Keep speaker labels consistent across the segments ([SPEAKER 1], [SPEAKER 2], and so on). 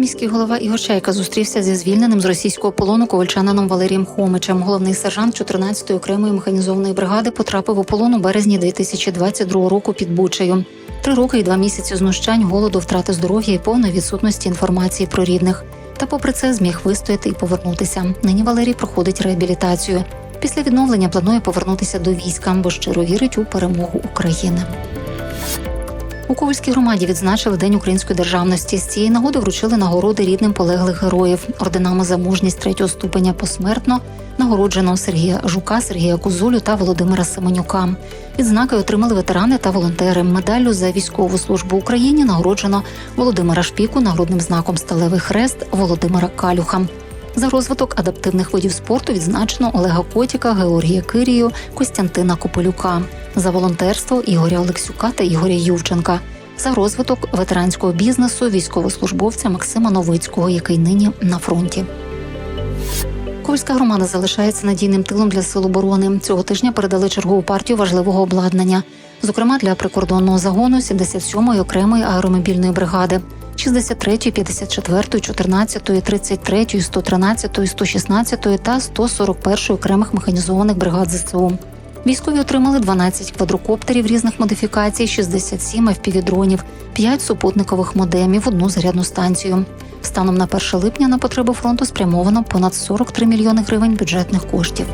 [SPEAKER 1] Міський голова Ігор Чайка зустрівся зі звільненим з російського полону ковальчанином Валерієм Хомичем. Головний сержант 14-ї окремої механізованої бригади потрапив у полон у березні 2022 року під Бучею. Три роки і два місяці знущань, голоду, втрати здоров'я і повної відсутності інформації про рідних. Та, попри це, зміг вистояти і повернутися. Нині Валерій проходить реабілітацію. Після відновлення планує повернутися до війська, бо щиро вірить у перемогу України. У Ковальській громаді відзначили День української державності. З цієї нагоди вручили нагороди рідним полеглих героїв, орденами за мужність третього ступеня посмертно, нагороджено Сергія Жука, Сергія Кузулю та Володимира Семенюка. Відзнаки отримали ветерани та волонтери. Медаллю за військову службу Україні нагороджено Володимира Шпіку, нагрудним знаком Сталевий хрест Володимира Калюха. За розвиток адаптивних видів спорту відзначено Олега Котіка, Георгія Кирію, Костянтина Копилюка. За волонтерство Ігоря Олексюка та Ігоря Ювченка. За розвиток ветеранського бізнесу військовослужбовця Максима Новицького, який нині на фронті. Ковальська громада залишається надійним тилом для сил оборони. Цього тижня передали чергову партію важливого обладнання, зокрема для прикордонного загону 77-ї окремої аеромобільної бригади. 63, 54, 14, 33, 113, 116 та 141 окремих механізованих бригад ЗСУ. Військові отримали 12 квадрокоптерів різних модифікацій, 67 FPV-дронів, 5 супутникових модемів, одну зарядну станцію. Станом на 1 липня на потреби фронту спрямовано понад 43 мільйони гривень бюджетних коштів.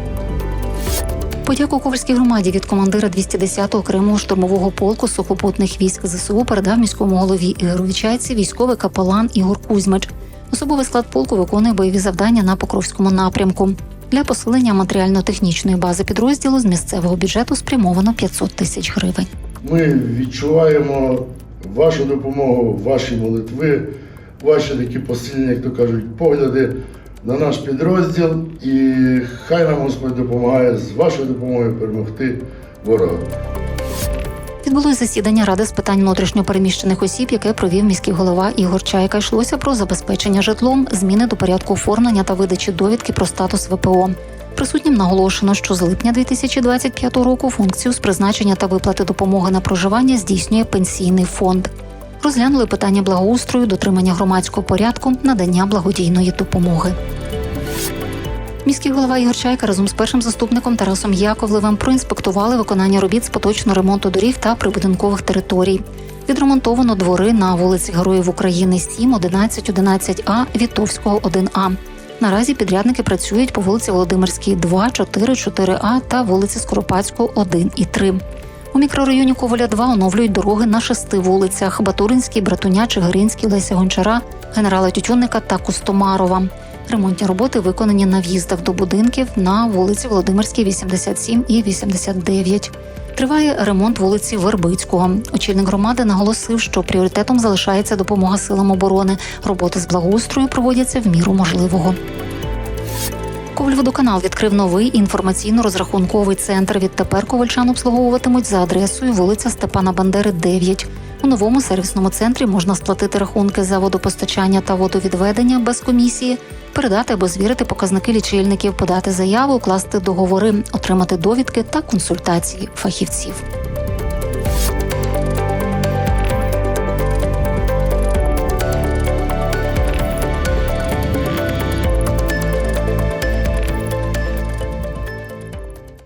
[SPEAKER 1] Подяку Ковальській громаді від командира 210-го окремого штурмового полку сухопутних військ ЗСУ передав міському голові Ігору Вічайці військовий капелан Ігор Кузьмич. Особовий склад полку виконує бойові завдання на Покровському напрямку. Для посилення матеріально-технічної бази підрозділу з місцевого бюджету спрямовано 500 тисяч гривень.
[SPEAKER 2] Ми відчуваємо вашу допомогу, ваші молитви, ваші такі посильні, як то кажуть, погляди на наш підрозділ. І хай нам Господь допомагає з вашою допомогою перемогти ворога.
[SPEAKER 1] Відбулось засідання ради з питань внутрішньопереміщених осіб, яке провів міський голова Ігор Чайка. Йшлося про забезпечення житлом, зміни до порядку оформлення та видачі довідки про статус ВПО. Присутнім наголошено, що з липня 2025 року функцію з призначення та виплати допомоги на проживання здійснює пенсійний фонд. Розглянули питання благоустрою, дотримання громадського порядку, надання благодійної допомоги. Міський голова Ігор Чайка разом з першим заступником Тарасом Яковлевим проінспектували виконання робіт з поточного ремонту доріг та прибудинкових територій. Відремонтовано двори на вулиці Героїв України 7, 11, 11А, Вітовського 1А. Наразі підрядники працюють по вулиці Володимирській 2, 4, 4А та вулиці Скоропадського 1 і 3. У мікрорайоні Коваля 2 оновлюють дороги на шести вулицях: Батуринській, Братуня, Чигиринській, Леся Гончара, генерала Тютюнника та Кустомарова. Ремонтні роботи виконані на в'їздах до будинків на вулиці Володимирській, 87 і 89. Триває ремонт вулиці Вербицького. Очільник громади наголосив, що пріоритетом залишається допомога силам оборони. Роботи з благоустрою проводяться в міру можливого. Ковальводоканал відкрив новий інформаційно-розрахунковий центр. Відтепер ковальчан обслуговуватимуть за адресою вулиця Степана Бандери, 9. У новому сервісному центрі можна сплатити рахунки за водопостачання та водовідведення без комісії, передати або звірити показники лічильників, подати заяву, укласти договори, отримати довідки та консультації фахівців.